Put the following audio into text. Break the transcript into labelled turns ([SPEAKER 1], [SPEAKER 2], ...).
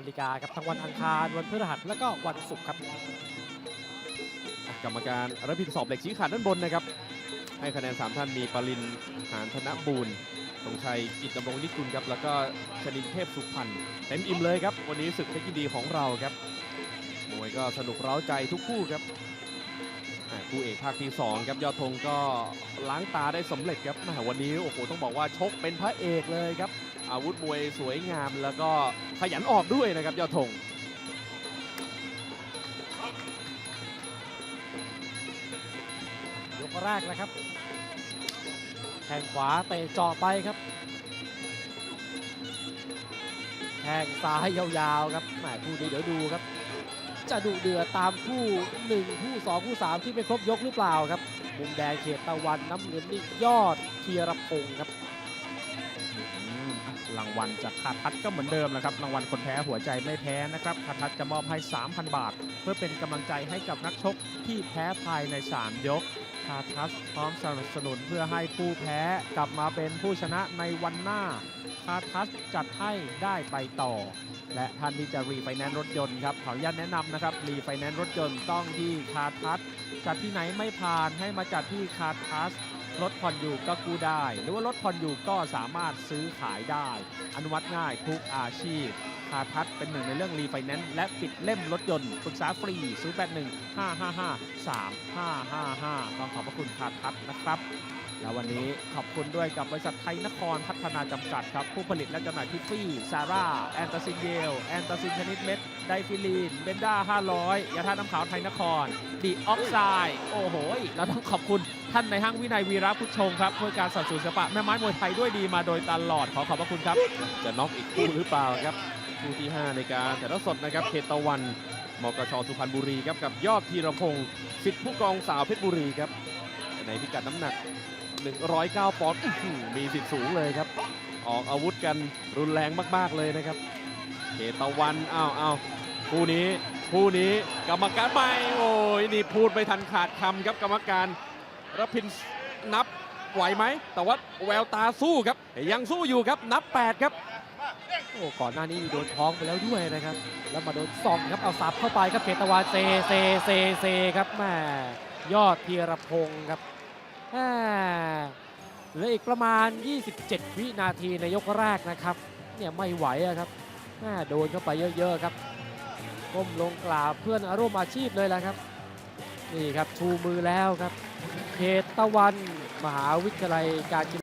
[SPEAKER 1] นาฬิกาครับทั้งวันอังคารวันพฤหัสและก็วันศุกร์ครับ
[SPEAKER 2] กรรมการรับผิดสอบเหล็กชี้ขาดด้านบนนะครับ ให้คะแนน 3 ท่านมีปรินหานธนบูรณ์ตรงชัยกิจดำรงนิกุลครับ แล้วก็ชนินเทพสุพรรณเต็มอิ่มเลยครับ วันนี้ศึกเพชรยินดีของเราครับมวยก็สนุกเร้าใจทุกคู่ครับอ่าคู่เอกภาคที่2ครับยอดธงก็ล้างตาได้สำเร็จครับแหม่วันนี้โอ้โหต้องบอกว่าชกเป็นพระเอกเลยครับ อาวุธมวยสวยงามแล้วก็ขยันออกด้วยนะครับยอดธง
[SPEAKER 1] ยกแรกนะครับแข้งขวาเตะเจาะไปครับแข้งซ้ายยาวๆครับแหมคู่นี้เดี๋ยวดูครับ จะดุเดือดตามคู่1คู่2คู่3ที่ไม่ครบยกหรือเปล่าครับมุมแดงเขตตะวันน้ำเงินนี่ยอดเทียรพงศ์ครับ
[SPEAKER 3] รางวัลจากคาทัศก็เหมือนเดิมแหละครับ รางวัลคนแพ้หัวใจไม่แพ้นะครับคาทัศจะมอบให้ 3,000 บาท เพื่อเป็นกำลังใจให้กับนักชกที่แพ้ภายใน 3 ยกคาทัศพร้อมสนับสนุนเพื่อให้ผู้แพ้กลับมาเป็นผู้ชนะในวันหน้าคาทัศจัดให้ได้ไปต่อ และท่านที่จะรีไฟแนนซ์รถยนต์ครับขออนุญาตแนะนำนะครับรีไฟแนนซ์รถยนต์ต้องที่คาทัศจัดที่ไหนไม่ผ่านให้มาจัดที่คาทัศ รถผ่อนอยู่ก็กู้ได้ หรือว่ารถผ่อนอยู่ก็สามารถซื้อขายได้ อนุมัติง่ายทุกอาชีพคาทัศเป็นหนึ่งในเรื่องรีไฟแนนซ์และปิดเล่มรถยนต์ปรึกษาฟรี 081 555 3555 ต้องขอบพระคุณคาทัศนะครับ แล้ววันนี้ขอบคุณด้วยกับบริษัทไทยนครพัฒนาจำกัดครับ ผู้ผลิตและจำหน่ายทิฟฟี่ ซาร่า แอนตาซินเยล แอนตาซินชนิดเม็ด ไดฟิลีน เบนด้า 500 ยาธาตุน้ำขาวไทยนคร ดีออกไซด์โอ้โห เราต้องขอบคุณท่านในห้างวินัยวีระพุทธชงครับเพื่อการสับสนุนศิลปะแม่ไม้มวยไทยด้วยดีมาโดยตลอดขอขอบพระคุณครับ
[SPEAKER 2] จะน็อกอีกคู่หรือเปล่าครับคู่ที่ 5 ในการถ่ายทอดสดนะครับเขตตะวันมกชสุพรรณบุรีครับกับยอดธีรพงศ์สิทธิผู้กองสาวเพชรบุรีครับในพิกัดน้ำหนัก 109 ปอนด์อื้อหือมีสิทธิ์สูงเลยครับ ออกอาวุธกันรุนแรงมากๆเลยนะครับเขตตะวันอ้าวอ้าวคู่นี้คู่นี้กรรมการไม่โอ้ยนี่พูดไม่ทันขาดคำครับกรรมการรพินนับไหวไหม แต่ว่าแววตาสู้ครับ ยังสู้อยู่ครับนับ 8 ครับ
[SPEAKER 1] โอ้ก่อนหน้านี้โดนท้องไปแล้วด้วยนะครับ แล้วมาโดนส่องครับเอาสับเข้าไปครับเพตะวันเซเซเซเซครับแม่ยอดเทียรพงศ์ครับ เหลืออีกประมาณ 27 วินาทีในยกแรกนะครับ เนี่ยไม่ไหวครับโดนเข้าไปเยอะๆครับก้มลงกราบเพื่อนร่วมอาชีพเลยแหละครับ นี่ครับชูมือแล้วครับเขตตะวันมหาวิทยาลัยการ